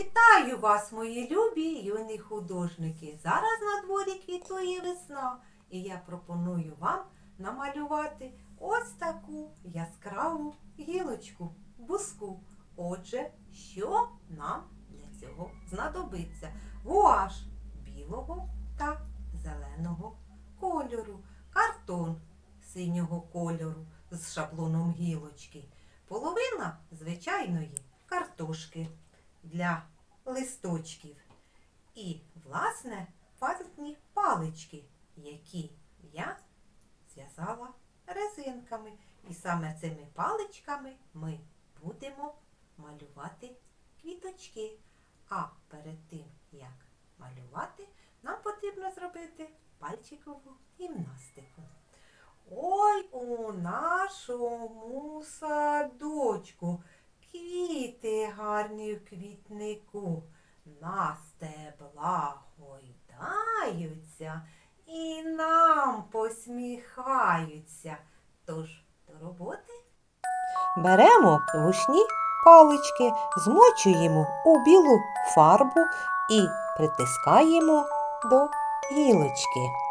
Вітаю вас, мої любі юні художники. Зараз на дворі квітує весна, і я пропоную вам намалювати ось таку яскраву гілочку, буску. Отже, що нам для цього знадобиться? Гуаш білого та зеленого кольору, картон синього кольору з шаблоном гілочки, половина звичайної картошки для листочків. І, власне, ватні палички, які я зв'язала резинками. І саме цими паличками ми будемо малювати квіточки. А перед тим, як малювати, нам потрібно зробити пальчикову гімнастику. Ой, у нашому садочку квіти гарні в квітнику, на стеблах гойдаються і нам посміхаються. Тож до роботи. Беремо рушні палички, змочуємо у білу фарбу і притискаємо до гілочки.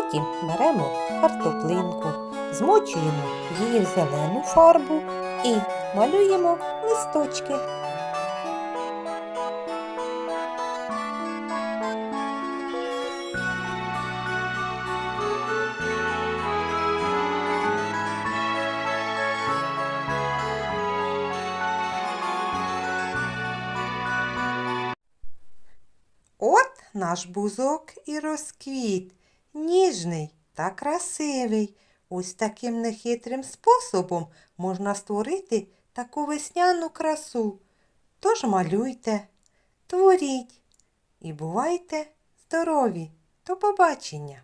Потім беремо картоплинку, змочуємо її в зелену фарбу і малюємо листочки. От наш бузок і розквіт, ніжний та красивий. Ось таким нехитрим способом можна створити таку весняну красу. Тож малюйте, творіть і бувайте здорові. До побачення!